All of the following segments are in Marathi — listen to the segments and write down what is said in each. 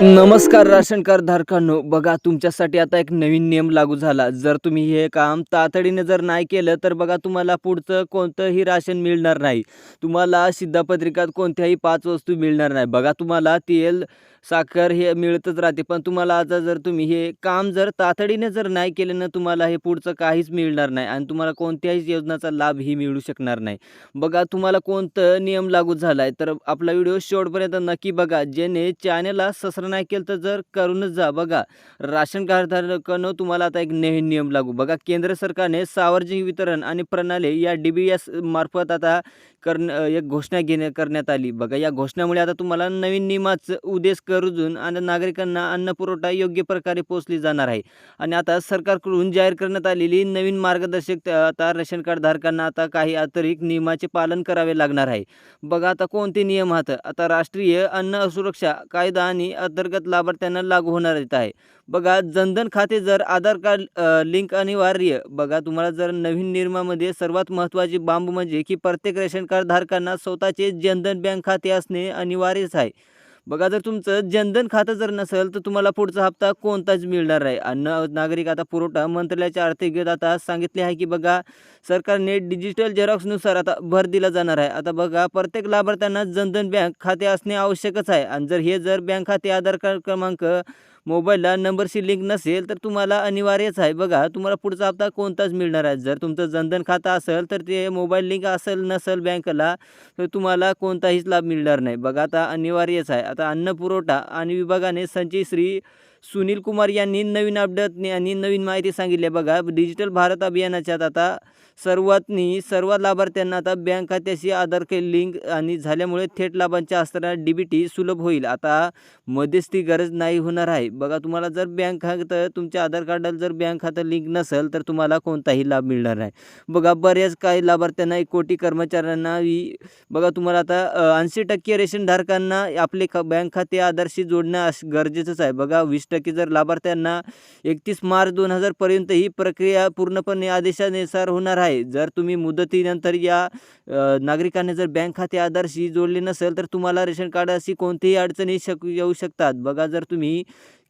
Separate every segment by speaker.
Speaker 1: नमस्कार राशन कार्ड धारकांनो बघा तुमच्यासाठी आता एक नवीन नियम लागू झाला. जर तुम्ही हे काम तातडीने जर नाही केलं तर बघा तुम्हाला पुढचं कोणतंही राशन मिळणार नाही. तुम्हाला सिद्धापत्रिकात कोणत्याही पाच वस्तू मिळणार नाही. बघा तुम्हाला तेल साखर हे मिळतच राहते पण तुम्हाला आता जर तुम्ही हे काम जर तातडीने जर नाही केलं ना तुम्हाला हे पुढचं काहीच मिळणार नाही आणि तुम्हाला कोणत्याही योजनाचा लाभही मिळू शकणार नाही. बघा तुम्हाला कोणतं नियम लागू झाला आहे तर आपला व्हिडिओ शेवटपर्यंत नक्की बघा ज्याने चॅनलला नाही केलं तर जर करूनच जा. बघा राशन कार्डधारकांनो तुम्हाला आता एक नवीन नियम लागू. बघा केंद्र सरकारने सार्वजनिक वितरण आणि प्रणाली या डी बी एस मार्फत आता करणं एक घोषणा घेण्या करण्यात आली. बघा या घोषणामुळे आता तुम्हाला नवीन नियमाचं उद्देश करून आणि नागरिकांना अन्न पुरवठा योग्य प्रकारे पोहोचली जाणार आहे. आणि आता सरकारकडून जाहीर करण्यात आलेली नवीन मार्गदर्शक आता रेशन कार्ड धारकांना आता काही अतिरिक्त नियमाचे पालन करावे लागणार आहे. बघा आता कोणते नियम आहेत? आता राष्ट्रीय अन्न सुरक्षा कायदा आणि अंतर्गत लाभार्थ्यांना लागू होणार येत आहे. बघा जनधन खाते जर आधार कार्ड लिंक अनिवार्य बघा तुम्हाला जर नवीन निर्मामध्ये सर्वात महत्त्वाची बांब म्हणजे की प्रत्येक रेशन कार्ड धारकांना स्वतःचे जनधन बँक खाते असणे अनिवार्यच आहे. बघा जर तुमचं जनधन खातं जर नसेल तर तुम्हाला पुढचा हप्ता कोणताच मिळणार नाही. अन्न नागरिक आता पुरवठा मंत्रालयाच्या आर्थिक आता सांगितले आहे की बघा सरकारने डिजिटल झेरॉक्सनुसार आता भर दिला जाणार आहे. आता बघा प्रत्येक लाभार्थ्यांना जनधन बँक खाते असणे आवश्यकच आहे. आणि जर हे जर बँक खाते आधार कार्ड क्रमांक मोबाईलला नंबरशी लिंक नसेल तर तुम्हाला अनिवार्यच आहे. बघा तुम्हाला पुढचा हप्ता कोणताच मिळणार आहे. जर तुमचं जनधन खातं असेल तर ते मोबाईल लिंक असेल नसेल बँकेला तर तुम्हाला कोणताहीच लाभ मिळणार नाही. बघा आता अनिवार्यच आहे. आता अन्न पुरवठा आणि विभागाने संजय श्री सुनील कुमार यांनी नवीन अपडेट आणि नवीन माहिती सांगितली. आहे बघा डिजिटल भारत अभियानाच्यात आता सर्वातनी सर्व लाभार्थ्यांना आता बँक खात्याशी आधार के लिंक आणि झाल्यामुळे थेट लाभांच्या असताना डी बी टी सुलभ होईल. आता मध्यस्थी गरज नाही होणार आहे. बघा तुम्हाला जर बँक खातं तुमच्या आधार कार्डाला जर बँक खातं लिंक नसेल तर तुम्हाला कोणताही लाभ मिळणार नाही. बघा बऱ्याच काही लाभार्थ्यांना एक कोटी कर्मचाऱ्यांना बघा तुम्हाला आता ऐंशी टक्के रेशन धारकांना आपले बँक खाते आधारशी जोडणं गरजेचंच आहे. बघा वीस टक्के जर लाभार्थ्यांना एकतीस मार्च दोन हजारपर्यंत ही प्रक्रिया पूर्णपणे आदेशानुसार होणार आहे. जर तुम्ही मुदतीनंतर या नागरिकांनी जर बँक खाते आधारशी जोडले नसेल तर तुम्हाला रेशन कार्डाशी कोणतीही अडचणी शक येऊ शकतात. बघा जर तुम्ही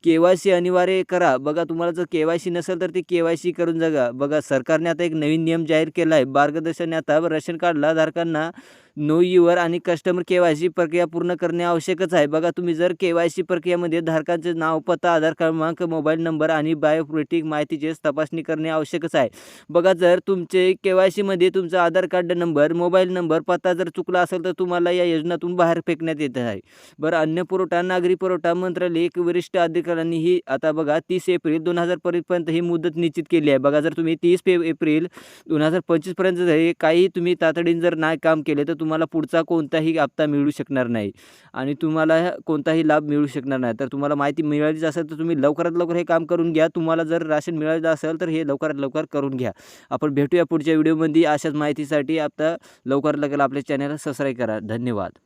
Speaker 1: के वाय सी अनिवार्य करा. बघा तुम्हाला जर के वाय सी नसेल तर ती के वाय सी करून जगा. बघा सरकारने आता एक नवीन नियम जाहीर केला आहे मार्गदर्शन आता रेशन कार्डला धारकांना नो युअर आणि कस्टमर के वाय सी प्रक्रिया पूर्ण करणे आवश्यकच आहे. बघा तुम्ही जर के वाय सी प्रक्रियेमध्ये धारकांचे नाव पत्ता आधार क्रमांक मोबाईल नंबर आणि बायोमेट्रिक माहितीचे तपासणी करणे आवश्यकच आहे. बघा जर तुमचे के वाय सीमध्ये तुमचा Aadhaar card number mobile number पत्ता जर चुकला असेल तर तुम्हाला या योजनेतून बाहेर फेकण्यात येत आहे. बरं अन्न पुरवठा नागरी पुरवठा मंत्रालय एक वरिष्ठ अधिकाऱ्यांनी ही आता बघा तीस एप्रिल दोन हजार पर्यंत ही मुदत निश्चित केली आहे. बघा जर तुम्ही तीस पे एप्रिल दोन हजार पंचवीसपर्यंत जर हे काही तुम्ही तातडीने जर नाही काम केले तर तुम्हाला पुढचा कोणताही हप्ता मिळू शकणार नाही. आणि तुम्हाला कोणताही लाभ मिळू शकणार नाही. तर तुम्हाला माहिती मिळालीच असेल तर तुम्ही लवकरात लवकर हे काम करून घ्या. तुम्हाला जर राशन मिळालं असेल तर हे लवकरात लवकर करून घ्या. आपण भेटूया पुढच्या व्हिडिओमध्ये. अशाच माहितीसाठी आता लवकरात लवकर आपल्या चॅनलला सबस्क्राईब करा. धन्यवाद.